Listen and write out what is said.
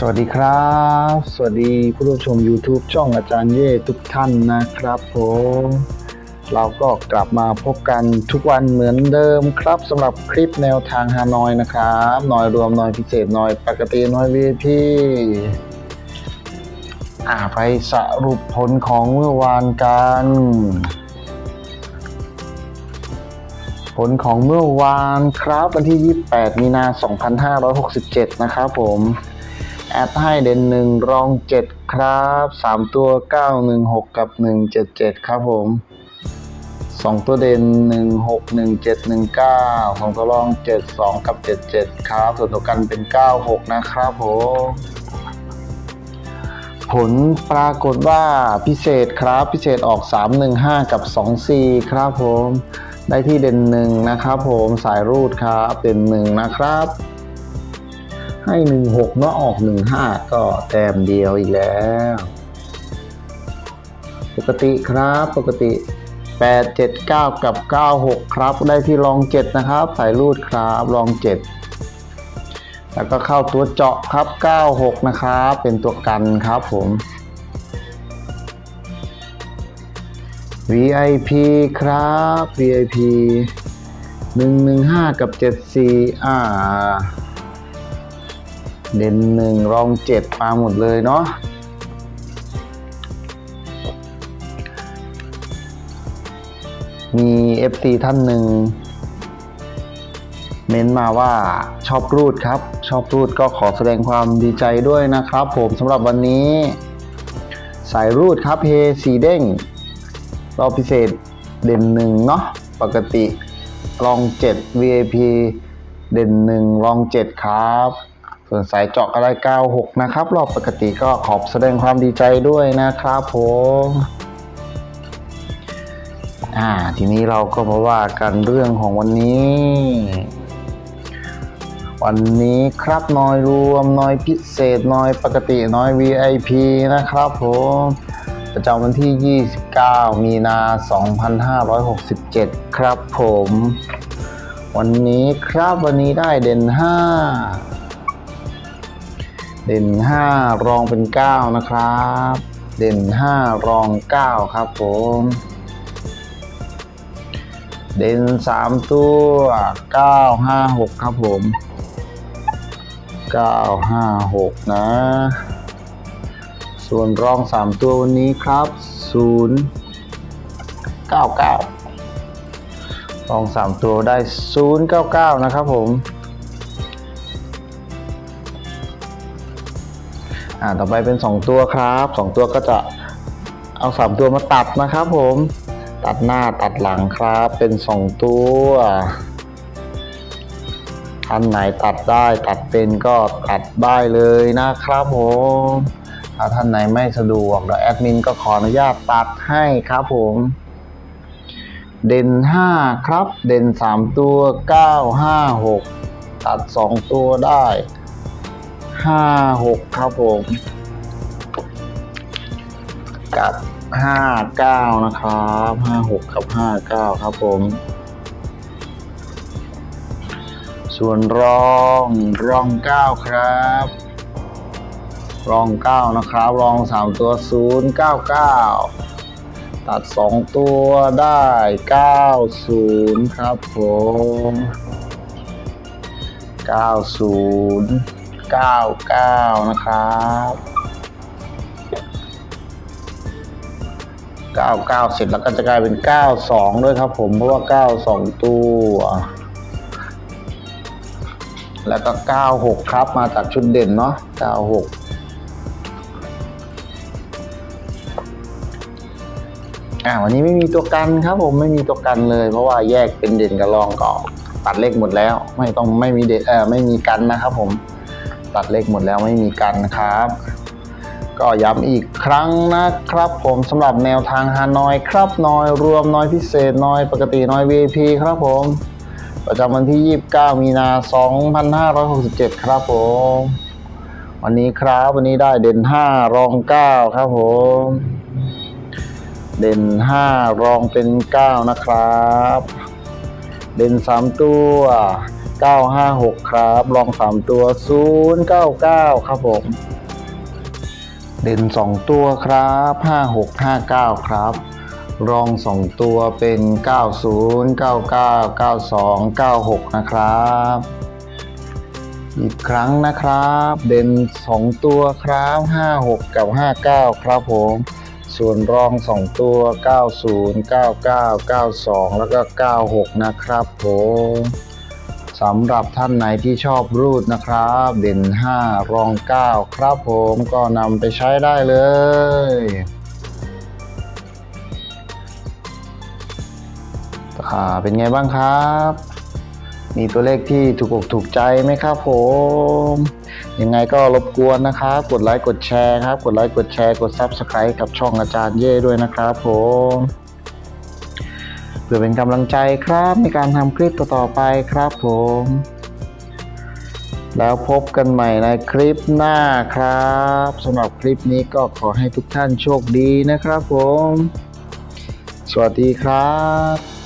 สวัสดีครับ สวัสดีผู้ร่วมชม YouTube ช่องอาจารย์เย่ทุกท่านนะครับผมเราก็กลับมาพบกันทุกวันเหมือนเดิมครับสำหรับคลิปแนวทางฮานอยนะครับหน่อยรวมหน่อยพิเศษหน่อยปกติหน่อย VIP อ่าไปสรุปผลของเมื่อวานกัน ผลของเมื่อวานครับวันที่ 28 มีนา 2567 นะครับผม แอดให้เด่นหนึ่งรองเจ็ดครับสามตัวเก้าหนึ่งหกกับหนึ่งเจ็ดเจ็ดครับผมสองตัวเด่นหนึ่งหกหนึ่งเจ็ดหนึ่งเก้าสองตัวรองเจ็ดสองกับเจ็ดเจ็ดครับส่วนตัวกันเป็นเก้าหกนะครับผมผลปรากฏว่าพิเศษครับพิเศษออก 315 กับ 24 ครับผม ได้ที่เด่นหนึ่งนะครับผมสายรูดครับเด่นหนึ่งนะครับ ให้หนึ่งหกเนาะออกหนึ่งห้าก็แต้มเดียวอีกแล้ว ปกติครับปกติแปดเจ็ดเก้ากับเก้าหกครับ ได้ที่รองเจ็ดนะครับสายรูดครับรองเจ็ดแล้วก็เข้าตัวเจาะครับเก้าหกนะครับเป็นตัวกันครับผม VIP ครับ VIP หนึ่งหนึ่งห้ากับเจ็ดสี่อ่า เด่นหนึ่งรองเจ็ดมาหมดเลยเนาะมี FC ท่านหนึ่ง เม้นมาว่าชอบรูดครับ ชอบรูดก็ขอแสดงความดีใจด้วยนะครับ ผมสำหรับวันนี้ สายรูดครับเฮสีเด้งรอบพิเศษเด่นหนึ่งเนาะปกติรองเจ็ด VIP เด่นหนึ่งรองเจ็ดครับ ส่วนสายเจาะอะไร96 นะครับ รอบปกติก็ขอบแสดงความดีใจด้วยนะครับผมอ่าทีนี้เราก็มาว่ากันเรื่องของวันนี้ วันนี้ครับน้อยรวมน้อยพิเศษน้อยปกติน้อย VIP นะครับผมประจำวันที่ 29 มีนา 2567 ครับผม วันนี้ครับวันนี้ได้เด่น 5 เด่น 5 รองเป็น 9 นะครับ เด่น 5 รอง 9 ครับผม เด่น 3 ตัว 9 5 6 ครับผม 9 5 6 นะ ส่วนรอง 3 ตัววันนี้ครับ 0 9 9 รอง 3 ตัวได้ 0 9 9 นะครับผม อ่าต่อไปเป็น 2 ตัวครับ 2 ตัวก็จะเอา 3 ตัวมาตัดนะครับผม ตัดหน้าตัดหลังครับ เป็น 2 ตัวท่านไหนตัดได้ตัดเป็นก็ตัดได้เลยนะครับผมถ้าท่านไหนไม่สะดวกเดี๋ยวแอดมินก็ขออนุญาตตัดให้ครับผม เด่น 5 ครับ เด่น 3 ตัว 9 5 6 ตัด 2 ตัวได้ ห้าหกครับผม กับห้าเก้านะครับห้าหกกับห้าเก้าครับผม ส่วนรองรองเก้าครับ รองเก้านะครับรองสามตัวศูนย์เก้าเก้าตัดสองตัวได้เก้าศูนย์ครับผมเก้าศูนย์ 99 นะครับ 99 เสร็จแล้วก็จะกลายเป็น 92 ด้วยครับผมเพราะว่า 92 ตัว แล้วก็ 96 ครับมาจากชุดเด่นเนาะ 96อ่าวันนี้ไม่มีตัวกันครับผมไม่มีตัวกันเลย เพราะว่าแยกเป็นเด่นกับรองก็ตัดเลขหมดแล้ว ไม่ต้องไม่มีเด่นเออไม่มีกันนะครับผม ตัดเลขหมดแล้วไม่มีกันนะครับ ก็ย้ำอีกครั้งนะครับผมสำหรับแนวทางฮานอยครับนอย รวมน้อยพิเศษน้อยปกติน้อย VIP ครับผม ประจำวันที่ 29 มีนา 2567 ครับผมวันนี้ครับวันนี้ได้เด่น 5 รอง 9 ครับผมเด่น 5 รองเป็น 9 นะครับ เด่น 3 ตัว 956 ครับรอง 3 ตัว 099 ครับผม เด่น 2 ตัวครับ 5659 ครับ รอง 2 ตัวเป็น 90 99 92 96 นะครับ อีกครั้งนะครับ เด่น 2 ตัวครับ 56 กับ 59 ครับผมส่วนรอง 2 ตัว 90 99 92 แล้วก็ 96 นะครับผม สำหรับท่านไหนที่ชอบรูดนะครับ เด่น 5 รอง 9 ครับผมก็นำไปใช้ได้เลยอ่าเป็นไงบ้างครับ มีตัวเลขที่ถูกอกถูกใจไหมครับผม ยังไงก็รบกวนนะครับ กดไลค์กดแชร์ครับ กดไลค์กดแชร์กด Subscribe กับช่องอาจารย์เย่ด้วยนะครับผม พื่อเป็นกำลังใจครับในการทำคลิปต่อๆไปครับผม แล้วพบกันใหม่ในคลิปหน้าครับสำหรับคลิปนี้ก็ขอให้ทุกท่านโชคดีนะครับผม สวัสดีครับ